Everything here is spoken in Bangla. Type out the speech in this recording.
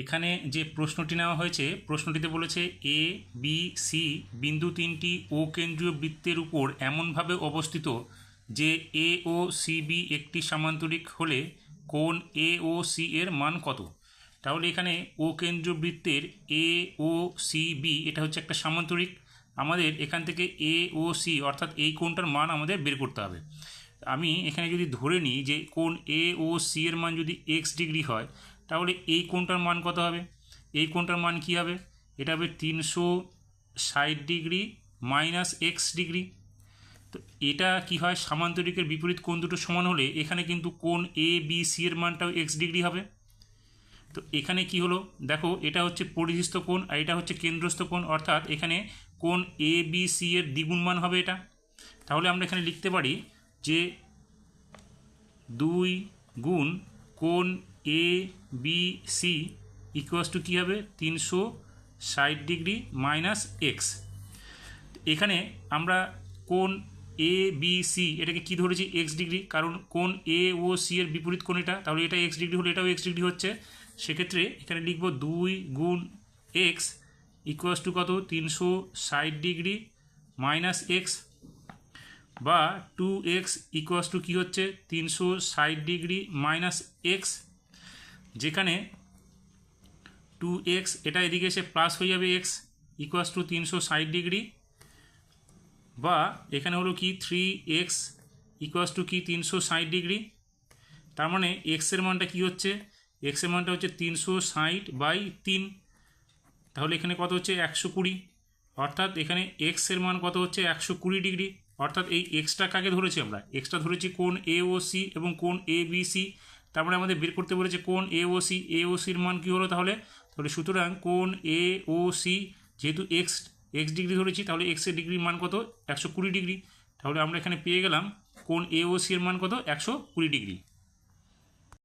এখানে যে প্রশ্নটি নেওয়া হয়েছে, প্রশ্নটিতে বলেছে এ বি সি বিন্দু তিনটি ও কেন্দ্রীয় বৃত্তের উপর এমনভাবে অবস্থিত যে এ ও সি বি একটি সামান্তরিক হলে কোন এ ও সি এর মান কত? তাহলে এখানে ও কেন্দ্রীয় বৃত্তের এ ও সি বি এটা হচ্ছে একটা সামান্তরিক। আমাদের এখান থেকে এ ও সি অর্থাৎ এই কোণটার মান আমাদের বের করতে হবে। আমি এখানে যদি ধরে নিই যে কোন এ ও সি এর মান যদি এক্স ডিগ্রি হয় তাহলে এই কোণটার মান কত হবে? এই কোণটার মান কী হবে? এটা হবে তিনশো ষাট ডিগ্রি মাইনাস এক্স ডিগ্রি। তো এটা কি হয়? সামান্তরিকের বিপরীত কোণ দুটো সমান হলে এখানে কিন্তু কোণ এ বি সি এর মানটাও এক্স ডিগ্রি হবে। তো এখানে কি হলো? দেখো, এটা হচ্ছে পরিধিস্থ কোণ আর এটা হচ্ছে কেন্দ্রস্থ কোণ, অর্থাৎ এখানে কোণ এ বি সি এর দ্বিগুণ মান হবে এটা। তাহলে আমরা এখানে লিখতে পারি যে দুই গুণ কোণ A B C equals to কী হবে? তিনশো ষাট ডিগ্রি মাইনাস এক্স এখানে আমরা কোণ এ বি সি এটাকে কী ধরেছি? X degree. কারণ কোণ এ ও সি এর বিপরীত কোণ এটা? তাহলে এটা এক্স ডিগ্রি হলে এটাও এক্স ডিগ্রি হচ্ছে। সেক্ষেত্রে এখানে লিখব দুই গুণ এক্স ইকুয়াস টু কত? তিনশো ষাট ডিগ্রি মাইনাস এক্স বা টু এক্স ইকুয়াস টু কী হচ্ছে? তিনশো ষাট ডিগ্রি মাইনাস এক্স যেখানে টু এক্স এটা এদিকে এসে প্লাস হয়ে যাবে এক্স ইকুয়াস টু তিনশো ষাট ডিগ্রি বা এখানে হলো কি থ্রি এক্স ইকুয়াস টু কি তিনশো ষাট ডিগ্রি তার মানে এক্সের মানটা কি হচ্ছে? এক্সের মানটা হচ্ছে তিনশো ষাট বাই তিন। তাহলে এখানে কত হচ্ছে? একশো কুড়ি। অর্থাৎ এখানে এক্সের মান কত হচ্ছে? একশো কুড়ি ডিগ্রি অর্থাৎ এই এক্সটা কাকে ধরেছি আমরা? এক্সটা ধরেছি কোন এ ও সি এবং কোন এ বি সি তারপরে আমাদের বের করতে বলেছে কোন এ ও সি এ ও সির মান কী হলো তাহলে? তাহলে সুতরাং কোন এ ও সি যেহেতু এক্স এক্স ডিগ্রি ধরেছি, তাহলে এক্সের ডিগ্রির মান কত? একশো কুড়ি ডিগ্রি তাহলে আমরা এখানে পেয়ে গেলাম কোন এ ও সি এর মান কত? একশো কুড়ি ডিগ্রি